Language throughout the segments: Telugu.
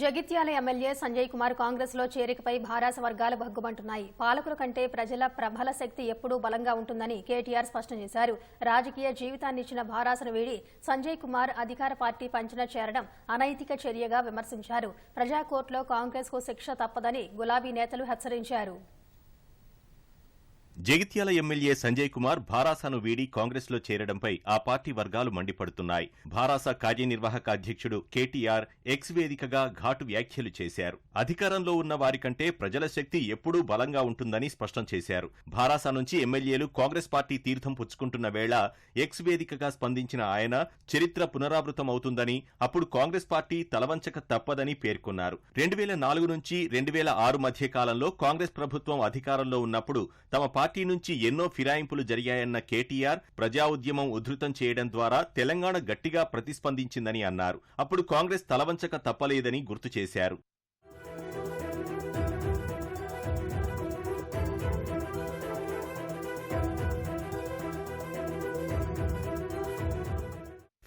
జగిత్యాల ఎమ్మెల్యే సంజయ్ కుమార్ కాంగ్రెస్లో చేరికపై భారాస వర్గాలు భగ్గుమంటున్నాయి. పాలకుల కంటే ప్రజల ప్రబల శక్తి ఎప్పుడూ బలంగా ఉంటుందని కేటీఆర్ స్పష్టం చేశారు. రాజకీయ జీవితాన్నిచ్చిన భారాసను వీడి సంజయ్ కుమార్ అధికార పార్టీ పంచన చేరడం అనైతిక చర్యగా విమర్శించారు. ప్రజాకోర్టులో కాంగ్రెస్కు శిక్ష తప్పదని గులాబీ నేతలు హెచ్చరించారు. జగిత్యాల ఎమ్మెల్యే సంజయ్ కుమార్ భారాసాను వీడి కాంగ్రెస్లో చేరడంపై ఆ పార్టీ వర్గాలు మండిపడుతున్నాయి. భారాస కార్యనిర్వాహక అధ్యక్షుడు కేటీఆర్ ఎక్స్ వేదికగా ఘాటు వ్యాఖ్యలు చేశారు. అధికారంలో ఉన్న వారికంటే ప్రజల శక్తి ఎప్పుడూ బలంగా ఉంటుందని స్పష్టం చేశారు. భారాస నుంచి ఎమ్మెల్యేలు కాంగ్రెస్ పార్టీ తీర్థం పుచ్చుకుంటున్న వేళ ఎక్స్ వేదికగా స్పందించిన ఆయన చరిత్ర పునరావృతం అవుతుందని అప్పుడు కాంగ్రెస్ పార్టీ తలవంచక తప్పదని పేర్కొన్నారు. రెండు వేల నాలుగు నుంచి రెండు వేల ఆరు మధ్య కాలంలో కాంగ్రెస్ ప్రభుత్వం అధికారంలో ఉన్నప్పుడు తమ పార్టీ నుంచి ఎన్నో ఫిరాయింపులు జరిగాయన్న కేటీఆర్ ప్రజా ఉద్యమం ఉధృతం చేయడం ద్వారా తెలంగాణ గట్టిగా ప్రతిస్పందించిందని అన్నారు. అప్పుడు కాంగ్రెస్ తలవంచక తప్పలేదని గుర్తు చేశారు.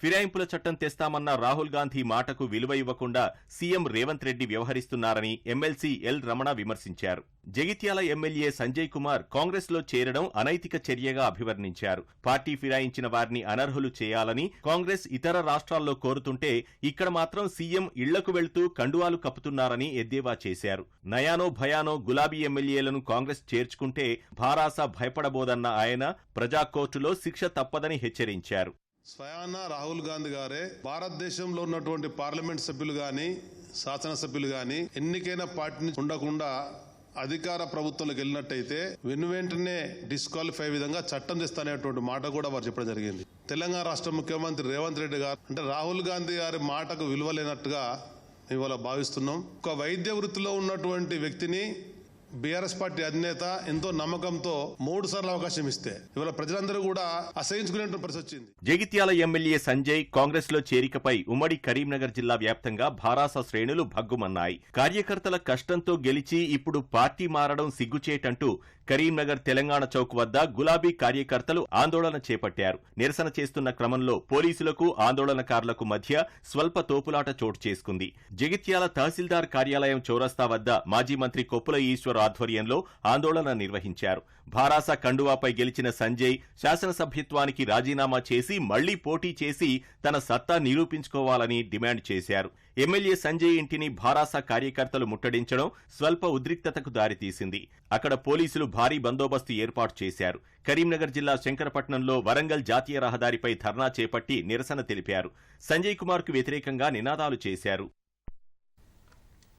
ఫిరాయింపుల చట్టం తెస్తామన్న రాహుల్ గాంధీ మాటకు విలువ ఇవ్వకుండా సీఎం రేవంత్ రెడ్డి వ్యవహరిస్తున్నారని ఎమ్మెల్సీ ఎల్ రమణ విమర్శించారు. జగిత్యాల ఎమ్మెల్యే సంజయ్ కుమార్ కాంగ్రెస్లో చేరడం అనైతిక చర్యగా అభివర్ణించారు. పార్టీ ఫిరాయించిన వారిని అనర్హులు చేయాలని కాంగ్రెస్ ఇతర రాష్ట్రాల్లో కోరుతుంటే ఇక్కడ మాత్రం సీఎం ఇళ్ళకు వెళ్తూ కండువాలు కప్పుతున్నారని ఎద్దేవా చేశారు. నయానో భయానో గులాబీ ఎమ్మెల్యేలను కాంగ్రెస్ చేర్చుకుంటే భారాస భయపడబోదన్న ఆయన ప్రజా కోర్టులో శిక్ష తప్పదని హెచ్చరించారు. స్వయాన రాహుల్ గాంధీ గారే భారతదేశంలో ఉన్నటువంటి పార్లమెంట్ సభ్యులు గాని శాసనసభ్యులు గాని ఎన్నికైన పార్టీని ఉండకుండా అధికార ప్రభుత్వంలోకి వెళ్ళినట్టయితే వెను వెంటనే డిస్క్వాలిఫై విధంగా చట్టం తెస్తానేటువంటి మాట కూడా వారు చెప్పడం జరిగింది. తెలంగాణ రాష్ట్ర ముఖ్యమంత్రి రేవంత్ రెడ్డి గారు అంటే రాహుల్ గాంధీ గారి మాటకు విలువ లేనట్టుగా ఇవాళ భావిస్తున్నాం. ఒక వైద్య వృత్తిలో ఉన్నటువంటి వ్యక్తిని బీఆర్ఎస్ పార్టీ అధినేత ఎంతో నమ్మకంతో మూడు సార్లు అవకాశం ఇస్తే ఇవాళ ప్రజలందరూ కూడా అసహించుకునే పరిస్థితి వచ్చింది. జగిత్యాల ఎమ్మెల్యే సంజయ్ కాంగ్రెస్లో చేరికపై ఉమ్మడి కరీంనగర్ జిల్లా వ్యాప్తంగా భారాస శ్రేణులు భగ్గుమన్నాయి. కార్యకర్తల కష్టంతో గెలిచి ఇప్పుడు పార్టీ మారడం సిగ్గుచేటంటూ కరీంనగర్ తెలంగాణ చౌక్ వద్ద గులాబీ కార్యకర్తలు ఆందోళన చేపట్టారు. నిరసన చేస్తున్న క్రమంలో పోలీసులకు ఆందోళనకారులకు మధ్య స్వల్ప తోపులాట చోటు చేసుకుంది. జగిత్యాల తహసీల్దార్ కార్యాలయం చౌరస్తా వద్ద మాజీ మంత్రి కొప్పుల ఈశ్వర్ ఆధ్వర్యంలో ఆందోళన నిర్వహించారు. భారాస కండువాపై గెలిచిన సంజయ్ శాసనసభ్యత్వానికి రాజీనామా చేసి మళ్ళీ పోటీ చేసి తన సత్తా నిరూపించుకోవాలని డిమాండ్ చేశారు. ఎమ్మెల్యే సంజయ్ ఇంటిని భారాస కార్యకర్తలు ముట్టడించడం స్వల్ప ఉద్రిక్తతకు దారితీసింది. అక్కడ పోలీసులు భారీ బందోబస్తు ఏర్పాటు చేశారు. కరీంనగర్ జిల్లా శంకరపట్నంలో వరంగల్ జాతీయ రహదారిపై ధర్నా చేపట్టి నిరసన తెలిపారు. సంజయ్ కుమార్కు వ్యతిరేకంగా నినాదాలు చేశారు.